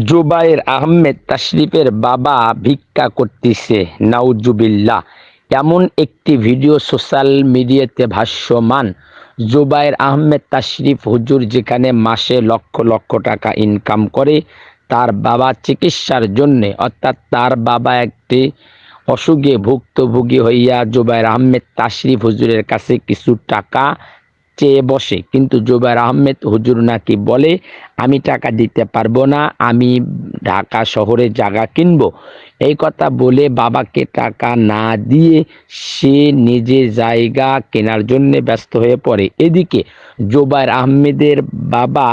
জুবাইর আহমেদ তাশরিফের বাবা ভিক্ষা করতেছে, নাউজুবিল্লাহ। এমন একটি ভিডিও সোশ্যাল মিডিয়াতে ভাষ্যমান, জুবাইর আহমেদ তাশরিফ হুজুর যেখানে মাসে লক্ষ লক্ষ টাকা ইনকাম করে, তার বাবা চিকিৎসার জন্যে, অর্থাৎ তার বাবা একটি অসুখে ভুক্তভোগী হইয়া জুবাইর আহমেদ তাশরিফ হুজুরের কাছে কিছু টাকা চেয়ে বসে। কিন্তু জুবাইর আহমেদ হুজুর নাকি বলে, আমি টাকা দিতে পারব না, আমি ঢাকা শহরে জায়গা কিনবো। এই কথা বলে বাবাকে টাকা না দিয়ে সে নিজে জায়গা কেনার জন্য ব্যস্ত হয়ে পড়ে। এদিকে জুবাইর আহমেদের বাবা,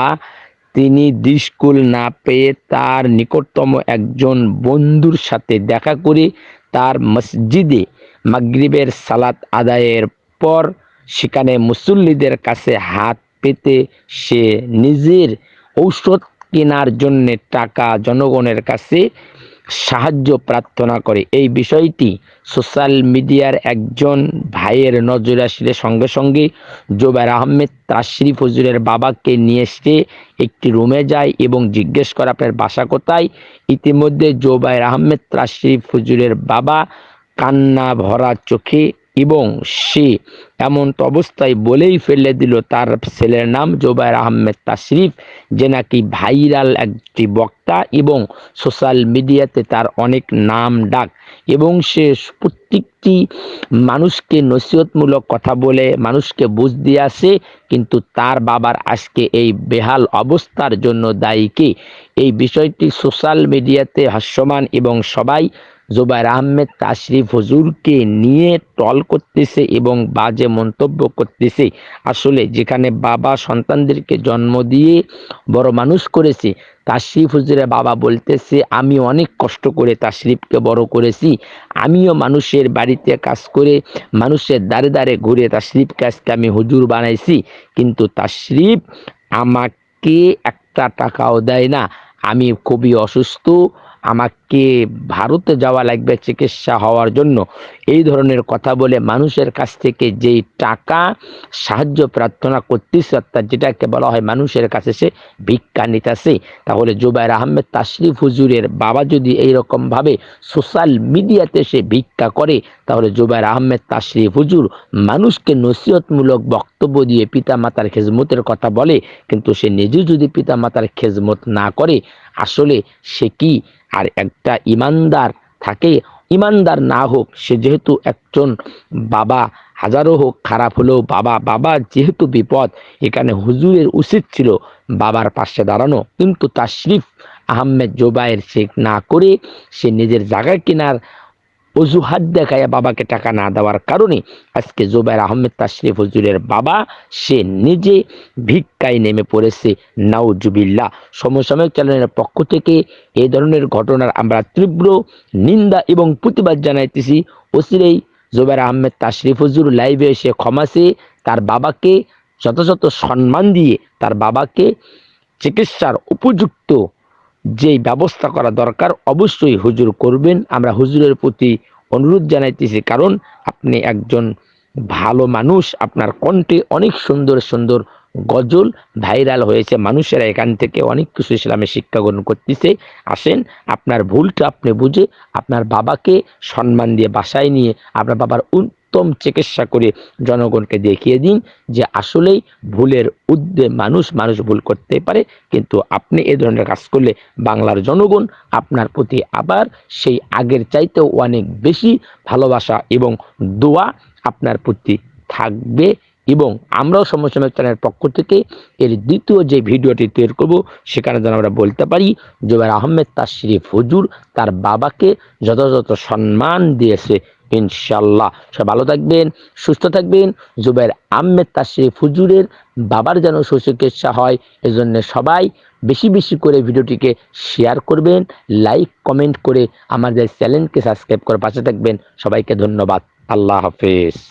তিনি দিশকুল না পেয়ে তার নিকটতম একজন বন্ধুর সাথে দেখা করে তার মসজিদে মাগরিবের সালাত আদায়ের পর সেখানে মুসল্লিদের কাছে হাত পেতে সে নিজের ঔষধ কেনার জন্য টাকা জনগণের কাছে সাহায্য প্রার্থনা করে। এই বিষয়টি সোশ্যাল মিডিয়ার একজন ভাইয়ের নজরে আসলে সঙ্গে সঙ্গে জোবাইর আহমেদ তাশরিফ হুজুরের বাবাকে নিয়ে এসে একটি রুমে যায় এবং জিজ্ঞেস করে, আপনার বাসা কোথায়? ইতিমধ্যে জোবাইর আহমেদ তাশরিফ হুজুরের বাবা কান্না ভরা চোখে এবং সে এমন অবস্থায় বলেই ফেলে দিল, তার ছেলের নাম জোবাইর আহমেদ তাশরিফ, যে নাকি ভাইরাল একটি বক্তা এবং সোশ্যাল মিডিয়াতে তার অনেক নাম ডাক। এবং সে প্রত্যেকটি মানুষকে নসিহতমূলক কথা বলে, মানুষকে বুঝ দিয়ে আসে, কিন্তু তার বাবার আজকে এই বেহাল অবস্থার জন্য দায়ী কে? এই বিষয়টি সোশ্যাল মিডিয়াতে হাস্যমান এবং সবাই জুবাইর আহমেদ তাশরিফ হজুরকে নিয়ে টল করতেছে এবং বাজে মন্তব্য করতেছে। আসলে যেখানে বাবা সন্তানদেরকে জন্ম দিয়ে বড় মানুষ করেছে, তাশরিফ হুজুরের বাবা বলতেছে, আমি অনেক কষ্ট করে তাশরিফকে বড় করেছি। আমিও মানুষের বাড়িতে কাজ করে মানুষের দ্বারে দাঁড়ে ঘুরে তাশরিফকে আজকে আমি হুজুর বানাইছি। কিন্তু তাশরিফ আমাকে একটা টাকাও দেয় না। আমি খুবই অসুস্থ আমাকে ভারতে যাওয়া লাগবে চিকিৎসা হওয়ার জন্য। এই ধরনের কথা বলে মানুষের কাছ থেকে যেই টাকা সাহায্য প্রার্থনা করতেছে, অর্থাৎ যেটাকে বলা হয় মানুষের কাছে সে ভিক্ষা নিতেছে, তাহলে জুবাইর আহমেদ তাশরিফ হুজুরের বাবা যদি এইরকমভাবে সোশ্যাল মিডিয়াতে সে ভিক্ষা করে, তাহলে জুবাইর আহমেদ তাশরিফ হুজুর মানুষকে নসিহতমূলক বক্তব্য দিয়ে পিতা মাতার খেজমতের কথা বলে, কিন্তু সে নিজে যদি পিতা মাতার খেজমত না করে, আসলে সে কি আর একটা ইমানদার থাকে, ইমানদার না হোক, সে যেহেতু একজন বাবা, হাজারো হোক, খারাপ হলেও বাবা বাবা যেহেতু বিপদ, এখানে হুজুরের উচিত ছিল বাবার পাশে দাঁড়ানো। কিন্তু তাশরিফ আহমেদ জোবায়ের শেখ না করে সে নিজের জায়গা কেনার অজুহাত দেখায় বাবাকে টাকা না দেওয়ার কারণে আজকে জুবাইর আহমেদ তাশরিফ হুজুরের বাবা, সে নিজে ভিক্ষায় নেমে পড়েছে। নাউজুবিল্লা সমসাময়িক চ্যানেলের পক্ষ থেকে এই ধরনের ঘটনার আমরা তীব্র নিন্দা এবং প্রতিবাদ জানাইতেছি। ওসিরেই জুবাইর আহমেদ তাশরিফ হুজুর লাইভে এসে ক্ষমাসে তার বাবাকে যথাযথ সম্মান দিয়ে তার বাবাকে চিকিৎসার উপযুক্ত যেই ব্যবস্থা করা দরকার, অবশ্যই হুজুর করবেন। আমরা হুজুরের প্রতি অনুরোধ জানাইতেছি, কারণ আপনি একজন ভালো মানুষ, আপনার কণ্ঠে অনেক সুন্দর সুন্দর গজল ভাইরাল হয়েছে। মানুষেরা এখান থেকে অনেক কিছু ইসলামে শিক্ষা গ্রহণ করতেছে। আসেন, আপনার ভুলটা আপনি বুঝে আপনার বাবাকে সম্মান দিয়ে বাসায় নিয়ে, আপনার বাবার উত্তম চিকিৎসা করে জনগণকে দেখিয়ে দিন যে আসলেই ভুলের উদ্দে মানুষ মানুষ ভুল করতে পারে। কিন্তু আপনি এ ধরনের কাজ করলে বাংলার জনগণ আপনার প্রতি আবার সেই আগের চাইতেও অনেক বেশি ভালোবাসা এবং দোয়া আপনার প্রতি থাকবে এবং আমরাও সমসাময়িক চ্যানেলের পক্ষ থেকে এর দ্বিতীয় যে ভিডিওটি তৈরি করব, সেখানে যেন আমরা বলতে পারি, জুবাইর আহমেদ তার হুজুর তার বাবাকে যথাযথ সম্মান দিয়েছে ইনশাল্লাহ সব ভালো থাকবেন, সুস্থ থাকবেন। জুবের আহমেদ তাশরিফ হুজুরের বাবার যেন সুচিকিৎসা হয়, এজন্য সবাই বেশি বেশি করে ভিডিওটিকে শেয়ার করবেন লাইক কমেন্ট করে আমাদের চ্যানেলকে সাবস্ক্রাইব করে পাশে থাকবেন। সবাইকে ধন্যবাদ। আল্লাহ হাফেজ।